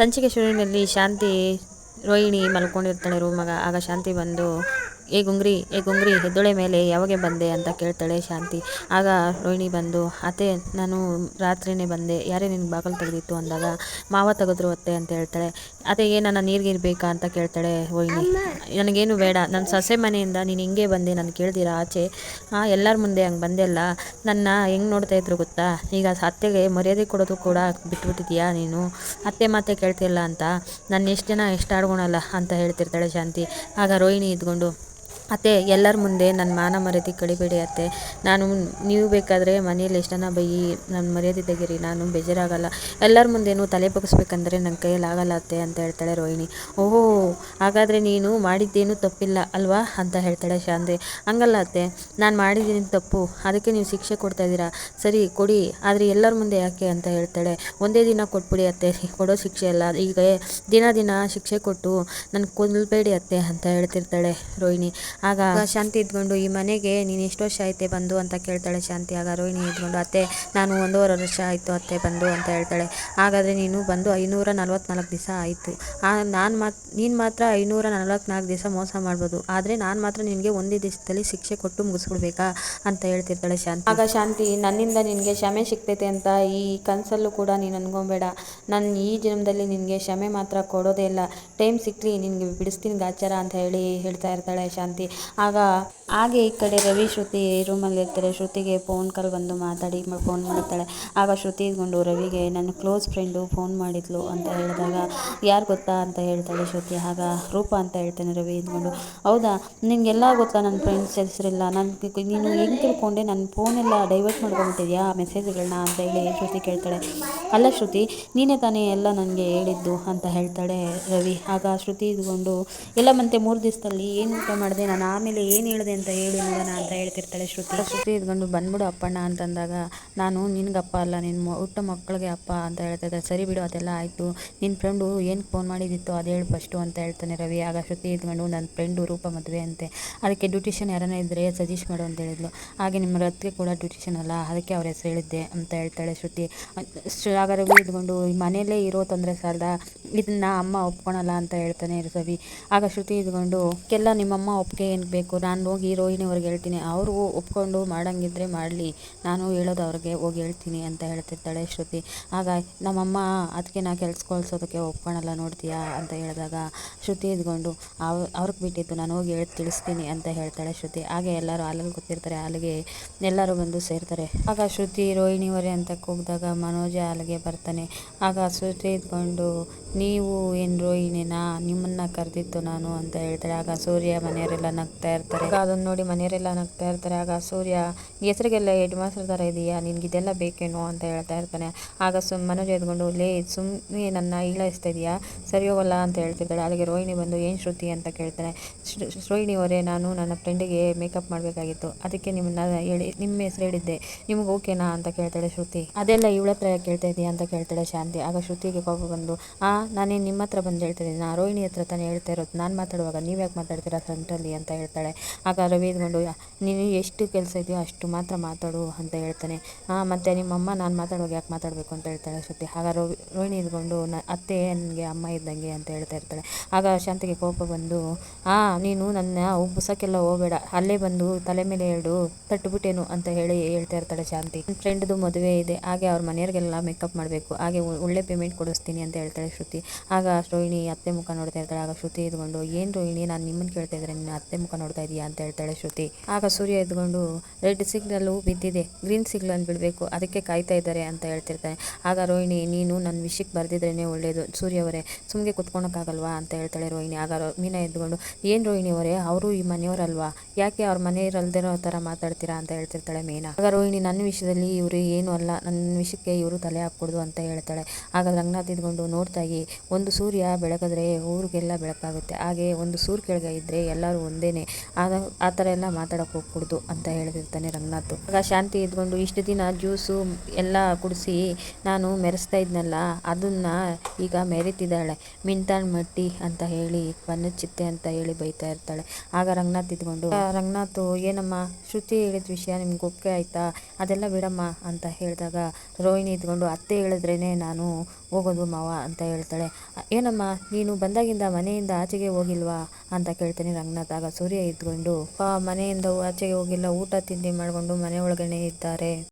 ಸಂಚಿಕೆ ಶುರುವಿನಲ್ಲಿ ಶಾಂತಿ ರೋಹಿಣಿ ಮಲ್ಕೊಂಡಿರ್ತಾಳೆ ರೂಮಾಗ ಆಗ ಶಾಂತಿ ಬಂದು ಏ ಗುಂಗ್ರಿ ಏ ಗುಂಗ್ರಿ, ಹೆದ್ದೊಳೆ ಮೇಲೆ ಯಾವಾಗೆ ಬಂದೆ ಅಂತ ಕೇಳ್ತಾಳೆ ಶಾಂತಿ. ಆಗ ರೋಹಿಣಿ ಬಂದು, ಅತ್ತೆ, ನಾನು ರಾತ್ರಿನೇ ಬಂದೆ. ಯಾರೇ ನಿನ್ಗೆ ಬಾಗಿಲು ತೆಗೆದಿತ್ತು? ಅಂದಾಗ, ಮಾವ ತೆಗೆದ್ರು ಅತ್ತೆ ಅಂತ ಹೇಳ್ತಾಳೆ. ಅತ್ತೆ ಏನನ್ನ ನೀರಿಗೆ ಬೇಕಾ? ಅಂತ ಕೇಳ್ತಾಳೆ ರೋಹಿಣಿ. ನನಗೇನು ಬೇಡ. ನನ್ನ ಸೊಸೆ ಮನೆಯಿಂದ ನೀನು ಹಿಂಗೆ ಬಂದೆ. ನಾನು ಕೇಳ್ದಿರಾ ಆಚೆ? ಹಾಂ ಎಲ್ಲರ ಮುಂದೆ ಹಂಗೆ ಬಂದೆಲ್ಲ ನನ್ನ ಹೆಂಗೆ ನೋಡ್ತಾ ಇದ್ರು ಗೊತ್ತಾ? ಈಗ ಅತ್ತೆಗೆ ಮರ್ಯಾದೆ ಕೊಡೋದು ಕೂಡ ಬಿಟ್ಬಿಟ್ಟಿದ್ಯಾ ನೀನು? ಅತ್ತೆ ಮಾತೆ ಕೇಳ್ತಿಲ್ಲ ಅಂತ. ನನ್ನ ಎಷ್ಟು ಜನ ಎಷ್ಟು ಆಡ್ಕೊಳಲ್ಲ ಅಂತ ಹೇಳ್ತಿರ್ತಾಳೆ ಶಾಂತಿ. ಆಗ ರೋಹಿಣಿ ಇದ್ಕೊಂಡು ಅತ್ತೆ, ಎಲ್ಲರ ಮುಂದೆ ನನ್ನ ಮಾನ ಮರ್ಯಾದೆ ಕಳಿಬೇಡಿ ಅತ್ತೆ. ನಾನು ನೀವು ಬೇಕಾದರೆ ಮನೇಲಿ ಎಷ್ಟನ್ನ ಬೈಯಿ ನನ್ನ ಮರ್ಯಾದೆ ತೆಗೀರಿ, ನಾನು ಬೇಜಾರಾಗಲ್ಲ. ಎಲ್ಲರ ಮುಂದೇನು ತಲೆ ಬಗ್ಸ್ಬೇಕಂದ್ರೆ ನನ್ನ ಕೈಯಲ್ಲಿ ಆಗಲ್ಲ ಅತ್ತೆ ಅಂತ ಹೇಳ್ತಾಳೆ ರೋಹಿಣಿ. ಓಹೋ, ಹಾಗಾದರೆ ನೀನು ಮಾಡಿದ್ದೇನು ತಪ್ಪಿಲ್ಲ ಅಲ್ವಾ ಅಂತ ಹೇಳ್ತಾಳೆ ಶಾಂತಿ. ಹಂಗಲ್ಲ ಅತ್ತೆ, ನಾನು ಮಾಡಿದ್ದೀನಿ ತಪ್ಪು, ಅದಕ್ಕೆ ನೀವು ಶಿಕ್ಷೆ ಕೊಡ್ತಾ ಇದ್ದೀರಾ? ಸರಿ, ಕೊಡಿ, ಆದರೆ ಎಲ್ಲರ ಮುಂದೆ ಯಾಕೆ ಅಂತ ಹೇಳ್ತಾಳೆ. ಒಂದೇ ದಿನ ಕೊಟ್ಬಿಡಿ ಅತ್ತೆ, ಕೊಡೋ ಶಿಕ್ಷೆ ಅಲ್ಲ. ಈಗ ದಿನ ದಿನ ಶಿಕ್ಷೆ ಕೊಟ್ಟು ನನ್ನ ಕೊಲ್ಬೇಡಿ ಅತ್ತೆ ಅಂತ ಹೇಳ್ತಿರ್ತಾಳೆ ರೋಹಿಣಿ. ಆಗ ಶಾಂತಿ ಇದ್ಕೊಂಡು ಈ ಮನೆಗೆ ನೀನು ಎಷ್ಟು ವರ್ಷ ಐತೆ ಬಂದು ಅಂತ ಕೇಳ್ತಾಳೆ ಶಾಂತಿ. ಆಗ ರೋಹಿಣಿ ಇದ್ಕೊಂಡು ಅತ್ತೆ ನಾನು ಒಂದೂವರೆ ವರ್ಷ ಆಯಿತು ಅತ್ತೆ ಬಂದು ಅಂತ ಹೇಳ್ತಾಳೆ. ಹಾಗಾದರೆ ನೀನು ಬಂದು ಐನೂರ ನಲ್ವತ್ನಾಲ್ಕು ದಿವಸ ಆಯಿತು. ನಾನು ಮಾತ್ ನೀನು ಮಾತ್ರ ಐನೂರ ನಲ್ವತ್ನಾಲ್ಕು ದಿವಸ ಮೋಸ ಮಾಡ್ಬೋದು. ಆದರೆ ನಾನು ಮಾತ್ರ ನಿನಗೆ ಒಂದೇ ದಿವಸದಲ್ಲಿ ಶಿಕ್ಷೆ ಕೊಟ್ಟು ಮುಗಿಸ್ಬಿಡ್ಬೇಕಾ ಅಂತ ಹೇಳ್ತಿರ್ತಾಳೆ ಶಾಂತಿ. ಆಗ ಶಾಂತಿ ನನ್ನಿಂದ ನಿನಗೆ ಕ್ಷಮೆ ಸಿಗ್ತೈತೆ ಅಂತ ಈ ಕನಸಲ್ಲೂ ಕೂಡ ನೀನು ಅನ್ಕೊಬೇಡ. ನಾನು ಈ ಜನ್ಮದಲ್ಲಿ ನಿನಗೆ ಕ್ಷಮೆ ಮಾತ್ರ ಕೊಡೋದೇ ಇಲ್ಲ. ಟೈಮ್ ಸಿಕ್ಕಲಿ ನಿನಗೆ ಬಿಡಿಸ್ತೀನಿ ಗಾಚಾರ ಅಂತ ಹೇಳಿ ಹೇಳ್ತಾ ಇರ್ತಾಳೆ ಶಾಂತಿ. ಆಗ ಹಾಗೆ ಈ ಕಡೆ ರವಿ, ಶ್ರುತಿ ರೂಮಲ್ಲಿ ಇರ್ತಾರೆ. ಶ್ರುತಿಗೆ ಫೋನ್ ಕಾಲ್ ಬಂದು ಮಾತಾಡಿ ಫೋನ್ ಮಾಡ್ತಾಳೆ. ಆಗ ಶ್ರುತಿ ಇದ್ಕೊಂಡು ರವಿಗೆ, ನನ್ನ ಕ್ಲೋಸ್ ಫ್ರೆಂಡು ಫೋನ್ ಮಾಡಿದ್ಲು ಅಂತ ಹೇಳಿದಾಗ, ಯಾರು ಗೊತ್ತಾ? ಅಂತ ಹೇಳ್ತಾಳೆ ಶ್ರುತಿ. ಆಗ ರೂಪ ಅಂತ ಹೇಳ್ತಾನೆ ರವಿ ಇದ್ಕೊಂಡು. ಹೌದಾ? ನಿನಗೆಲ್ಲ ಗೊತ್ತಾ? ನನ್ನ ಫ್ರೆಂಡ್ಸ್ ಹೆಸರಿಲ್ಲ? ನನ್ನ ನೀನು ಹೆಂಗೆ ತಿಳ್ಕೊಂಡೆ? ನನ್ನ ಫೋನೆಲ್ಲ ಡೈವರ್ಟ್ ಮಾಡ್ಕೊಂಬಿಟ್ಟಿದ್ಯಾ ಮೆಸೇಜ್ಗಳನ್ನ ಅಂತ ಹೇಳಿ ಶ್ರುತಿ ಕೇಳ್ತಾಳೆ. ಅಲ್ಲ ಶ್ರುತಿ, ನೀನೇ ತಾನೇ ಎಲ್ಲ ನನಗೆ ಹೇಳಿದ್ದು? ಅಂತ ಹೇಳ್ತಾಳೆ ರವಿ. ಆಗ ಶ್ರುತಿ ಇದ್ಕೊಂಡು ಎಲ್ಲ ಮತ್ತೆ ಮೂರು ದಿವಸದಲ್ಲಿ ಏನು ಊಟ ಮಾಡಿದೆ? ನಾನು ಆಮೇಲೆ ಏನು ಹೇಳಿದೆ ಅಂತ ಹೇಳಿ ನೋಡೋಣ ಅಂತ ಹೇಳ್ತಿರ್ತಾಳೆ ಶ್ರುತಿ. ಶ್ರುತಿ ಇದ್ಕೊಂಡು ಬಂದ್ಬಿಡು ಅಪ್ಪಣ್ಣ ಅಂತಂದಾಗ, ನಾನು ನಿನಗಪ್ಪ ಅಲ್ಲ ನಿನ್ನ ಹುಟ್ಟ ಮಕ್ಕಳಿಗೆ ಅಪ್ಪ ಅಂತ ಹೇಳ್ತಾ ಸರಿ ಬಿಡು, ಅದೆಲ್ಲ ಆಯಿತು. ನಿನ್ನ ಫ್ರೆಂಡು ಏನು ಫೋನ್ ಮಾಡಿದ್ದಿತ್ತು ಅದು ಹೇಳಿ ಫಸ್ಟು ಅಂತ ಹೇಳ್ತಾನೆ ರವಿ. ಆಗ ಶ್ರುತಿ ಇದ್ಕೊಂಡು ನನ್ನ ಫ್ರೆಂಡು ರೂಪ ಮದುವೆ ಅಂತೆ. ಅದಕ್ಕೆ ಡ್ಯೂಟಿಷನ್ ಯಾರನ್ನ ಇದ್ದರೆ ಸಜೆಸ್ಟ್ ಮಾಡು ಅಂತ ಹೇಳಿದ್ಲು. ಹಾಗೆ ನಿಮ್ಮ ರತ್ಗೆ ಕೂಡ ಡ್ಯೂಟಿಷನ್ ಅಲ್ಲ, ಅದಕ್ಕೆ ಅವ್ರ ಹೆಸರು ಹೇಳಿದ್ದೆ ಅಂತ ಹೇಳ್ತಾಳೆ ಶ್ರುತಿ. ಆಗ ರವಿ ಇದ್ಕೊಂಡು ಮನೆಯಲ್ಲೇ ಇರೋ ತೊಂದರೆ ಸಾಲದ, ಇದನ್ನ ಅಮ್ಮ ಒಪ್ಕೊಳಲ್ಲ ಅಂತ ಹೇಳ್ತಾನೆ ರವಿ. ಆಗ ಶ್ರುತಿ ಇದ್ಕೊಂಡು, ಕೆಲ ನಿಮ್ಮಮ್ಮ ಒಪ್ಪಿಗೆ ಏನು ಬೇಕು? ನಾನು ಹೋಗಿ ರೋಹಿಣಿಯವ್ರಿಗೆ ಹೇಳ್ತೀನಿ. ಅವರು ಒಪ್ಕೊಂಡು ಮಾಡಂಗಿದ್ರೆ ಮಾಡಲಿ. ನಾನು ಹೇಳೋದು ಅವ್ರಿಗೆ ಹೋಗಿ ಹೇಳ್ತೀನಿ ಅಂತ ಹೇಳ್ತಿರ್ತಾಳೆ ಶ್ರುತಿ. ಆಗ ನಮ್ಮಮ್ಮ ಅದಕ್ಕೆ ನಾ ಕೆಲ್ಸಗೊಳ್ಸೋದಕ್ಕೆ ಒಪ್ಕೊಳಲ್ಲ ನೋಡ್ತೀಯಾ ಅಂತ ಹೇಳಿದಾಗ ಶ್ರುತಿ ಇದ್ಕೊಂಡು, ಅವ್, ಅವ್ರಿಗೆ ಬಿಟ್ಟಿದ್ದು ನಾನು ಹೋಗಿ ಹೇಳಿ, ತಿಳಿಸ್ತೀನಿ ಅಂತ ಹೇಳ್ತಾಳೆ ಶ್ರುತಿ. ಹಾಗೆ ಎಲ್ಲರೂ ಹಾಲಲ್ಲಿ ಗೊತ್ತಿರ್ತಾರೆ ಅಲ್ಲಿಗೆ ಎಲ್ಲರೂ ಬಂದು ಸೇರ್ತಾರೆ. ಆಗ ಶ್ರುತಿ ರೋಹಿಣಿವರೆ ಅಂತ ಕೂಗಿದಾಗ ಮನೋಜ ಅಲ್ಲಿಗೆ ಬರ್ತಾನೆ. ಆಗ ಶ್ರುತಿ ಇದ್ಕೊಂಡು, ನೀವು ಏನು ರೋಹಿಣಿನ ನಿಮ್ಮನ್ನು ಕರೆದಿತ್ತು ನಾನು ಅಂತ ಹೇಳ್ತಾರೆ ಆಗ ಸೂರ್ಯ ಮನೆಯವರೆಲ್ಲ ನಗ್ತಾ ಇರ್ತಾರೆ. ಅದನ್ನ ನೋಡಿ ಮನೆಯವರೆಲ್ಲ ನಗ್ತಾ ಇರ್ತಾರೆ. ಆಗ ಸೂರ್ಯ ಹೆಸರಿಗೆಲ್ಲ ಹೆಡ್ ಮಾಸ್ಟರ್ ಥರ ಇದೆಯಾ? ನಿನ್ಗೆ ಇದೆಲ್ಲ ಬೇಕೇನೋ? ಅಂತ ಹೇಳ್ತಾ ಇರ್ತಾನೆ. ಆಗ ಸುಮ್ ಮನೋಜ್ ಎದ್ಕೊಂಡು, ಲೇ ಸುಮ್ಮನೆ ನನ್ನ ಈಳಾಯಿಸ್ತಾ ಇದೆಯಾ? ಸರಿ ಹೋಗಲ್ಲ ಅಂತ ಹೇಳ್ತಿರ್ತಾಳೆ. ಅಲ್ಲಿಗೆ ರೋಹಿಣಿ ಬಂದು, ಏನು ಶ್ರುತಿ? ಅಂತ ಕೇಳ್ತಾನೆ. ರೋಹಿಣಿ ಅವರೇ, ನಾನು ನನ್ನ ಫ್ರೆಂಡಿಗೆ ಮೇಕಪ್ ಮಾಡಬೇಕಾಗಿತ್ತು. ಅದಕ್ಕೆ ನಿಮ್ಮನ್ನ ಹೇಳಿ, ನಿಮ್ಮ ಹೆಸರು ಹೇಳಿದ್ದೆ. ನಿಮ್ಗೆ ಓಕೆನಾ? ಅಂತ ಕೇಳ್ತಾಳೆ ಶ್ರುತಿ. ಅದೆಲ್ಲ ಇವಳ ಹತ್ರ ಕೇಳ್ತಾ ಇದೆಯಾ? ಅಂತ ಕೇಳ್ತಾಳೆ ಶಾಂತಿ. ಆಗ ಶ್ರುತಿಗೆ ಕೋಪ ಬಂದು, ಆ, ನಾನೇನು ನಿಮ್ಮ ಹತ್ರ ಬಂದು ಹೇಳ್ತಾ ಇದ್ದೀನಿ ನಾ ರೋಹಿಣಿ ಹತ್ರ ತಾನೇ ಹೇಳ್ತಾ ಇರೋದು. ನಾನು ಮಾತಾಡುವಾಗ ನೀವು ಯಾಕೆ ಮಾತಾಡ್ತೀರಾ ಫ್ರಂಟಲ್ಲಿ ಅಂತ ಹೇಳ್ತಾಳೆ. ಆಗ ರವಿ ಇದ್ಕೊಂಡು ನೀನು ಎಷ್ಟು ಕೆಲಸ ಇದೆಯೋ ಅಷ್ಟು ಮಾತ್ರ ಮಾತಾಡು ಅಂತ ಹೇಳ್ತಾನೆ. ಹಾಂ ಮತ್ತು ನಿಮ್ಮಮ್ಮ ನಾನು ಮಾತಾಡುವಾಗ ಯಾಕೆ ಮಾತಾಡಬೇಕು ಅಂತ ಹೇಳ್ತಾಳೆ ಶ್ರುತಿ ಆಗ ರೋ ರೋಹಿಣಿ ಇದ್ಕೊಂಡು ನ, ಅತ್ತೆ ನನಗೆ ಅಮ್ಮ ಇದ್ದಂಗೆ ಅಂತ ಹೇಳ್ತಾ ಇರ್ತಾಳೆ. ಆಗ ಶಾಂತಿಗೆ ಕೋಪ ಬಂದು ಹಾಂ ನೀನು ನನ್ನ ಉಬ್ಬಸಕ್ಕೆಲ್ಲ ಹೋಗಬೇಡ. ಅಲ್ಲೇ ಬಂದು ತಲೆ ಮೇಲೆ ಎರಡು ತಟ್ಟುಬಿಟ್ಟೇನು ಅಂತ ಹೇಳಿ ಹೇಳ್ತಾ ಇರ್ತಾಳೆ ಶಾಂತಿ. ನನ್ನ ಫ್ರೆಂಡ್ದು ಮದುವೆ ಇದೆ. ಹಾಗೆ ಅವ್ರ ಮನೆಯವ್ರಿಗೆಲ್ಲ ಮೇಕಪ್ ಮಾಡಬೇಕು. ಹಾಗೆ ಒಳ್ಳೆ ಪೇಮೆಂಟ್ ಕೊಡಿಸ್ತೀನಿ ಅಂತ ಹೇಳ್ತಾಳೆ ಶ್ರುತಿ. ಆಗ ರೋಹಿಣಿ ಅತ್ತೆ ಮುಖ ನೋಡ್ತಾ ಇರ್ತಾಳೆ. ಆಗ ಶ್ರುತಿ ಇದ್ಕೊಂಡು, ಏನು ರೋಹಿಣಿ, ನಾನು ನಿಮ್ಮನ್ನು ಕೇಳ್ತಾ ಇದ್ರೆ ನಿನ್ನ ಅತ್ತೆ ಮುಖ ನೋಡ್ತಾ ಇದೀಯಾ ಅಂತ ಹೇಳ್ತಾಳೆ ಶ್ರುತಿ. ಆಗ ಸೂರ್ಯ ಎದ್ಕೊಂಡು ರೆಡ್ ಸಿಗ್ನಲ್ ಬಿದ್ದಿದೆ, ಗ್ರೀನ್ ಸಿಗ್ನಲ್ ಬಿಡಬೇಕು, ಅದಕ್ಕೆ ಕಾಯ್ತಾ ಇದ್ದಾರೆ ಅಂತ ಹೇಳ್ತಿರ್ತಾನೆ. ಆಗ ರೋಹಿಣಿ, ನೀನು ನನ್ನ ವಿಷಯಕ್ಕೆ ಬರೆದಿದ್ರೇ ಒಳ್ಳೆಯದು ಸೂರ್ಯ ಅವರೇ ಸುಮ್ಮನೆ ಕುತ್ಕೊಳಕ್ಕಾಗಲ್ವಾ? ಅಂತ ಹೇಳ್ತಾಳೆ ರೋಹಿಣಿ. ಆಗ ಮೀನಾ ಎದ್ಕೊಂಡು ಏನು ರೋಹಿಣಿ ಅವರೇ, ಅವರು ಈ ಮನೆಯವರಲ್ವಾ? ಯಾಕೆ ಅವ್ರ ಮನೆಯವರಲ್ದಿರೋ ಥರ ಮಾತಾಡ್ತೀರಾ? ಅಂತ ಹೇಳ್ತಿರ್ತಾಳೆ ಮೀನಾ. ಆಗ ರೋಹಿಣಿ ನನ್ನ ವಿಷಯದಲ್ಲಿ ಇವರು ಏನು ಅಲ್ಲ ನನ್ನ ವಿಷಯಕ್ಕೆ ಇವರು ತಲೆ ಹಾಕ್ಕೊಡ್ದು ಅಂತ ಹೇಳ್ತಾಳೆ. ಆಗ ರಂಗನಾಥ್ ಇದ್ಕೊಂಡು ನೋಡ್ತಾಗಿ ಒಂದು ಸೂರ್ಯ ಬೆಳಕದ್ರೆ ಊರಿಗೆಲ್ಲ ಬೆಳಕಾಗುತ್ತೆ. ಹಾಗೆ ಒಂದು ಸೂರ್ ಕೆಳಗೆ ಇದ್ದರೆ ಎಲ್ಲರೂ ಒಂದೇನೆ ಆಗ ಆ ಥರ ಎಲ್ಲ ಮಾತಾಡೋಕೆ ಹೋಗ್ಕೊಡ್ದು ಅಂತ ಹೇಳ್ತಿರ್ತಾನೆ ರಂಗನಾಥ್. ಆಗ ಶಾಂತಿ ಇದ್ಕೊಂಡು ಇಷ್ಟು ದಿನ ಜ್ಯೂಸು ಎಲ್ಲ ಕುಡಿಸಿ ನಾನು ಮೆರೆಸ್ತಾ ಇದ್ನಲ್ಲ, ಅದನ್ನ ಈಗ ಮೆರಿತಿದ್ದಾಳೆ. ಮಿಂಟಾಣ್ ಮಟ್ಟಿ ಅಂತ ಹೇಳಿ ಬಣ್ಣದ ಚಿತ್ತೆ ಅಂತ ಹೇಳಿ ಬೈತಾ ಇರ್ತಾಳೆ. ಆಗ ರಂಗನಾಥ್ ಇದ್ಕೊಂಡು ರಂಗನಾಥ್, ಏನಮ್ಮ? ಶ್ರುತಿ ಹೇಳಿದ ವಿಷಯ ನಿಮ್ಗೆ ಒಪ್ಪಿಗೆ ಆಯ್ತಾ? ಅದೆಲ್ಲ ಬಿಡಮ್ಮ? ಅಂತ ಹೇಳಿದಾಗ ರೋಹಿಣಿ ಇದ್ಕೊಂಡು, ಅತ್ತೆ ಹೇಳಿದ್ರೇ ನಾನು ಹೋಗೋದು ಮಾವ ಅಂತ ಹೇಳ್ತಾಳೆ. ಏನಮ್ಮ, ನೀನು ಬಂದಾಗಿಂದ ಮನೆಯಿಂದ ಆಚೆಗೆ ಹೋಗಿಲ್ವಾ? ಅಂತ ಕೇಳ್ತಾನೆ ರಂಗನಾಥ್. ಆಗ ಸೂರ್ಯ ಇದ್ಕೊಂಡು ಪಾ ಮನೆಯಿಂದ ಆಚೆಗೆ ಹೋಗಿಲ್ಲ. ಊಟ ತಿಂಡಿ ಮಾಡಿಕೊಂಡು ಮನೆ ಒಳಗಡೆ ಇದ್ದಾರೆ.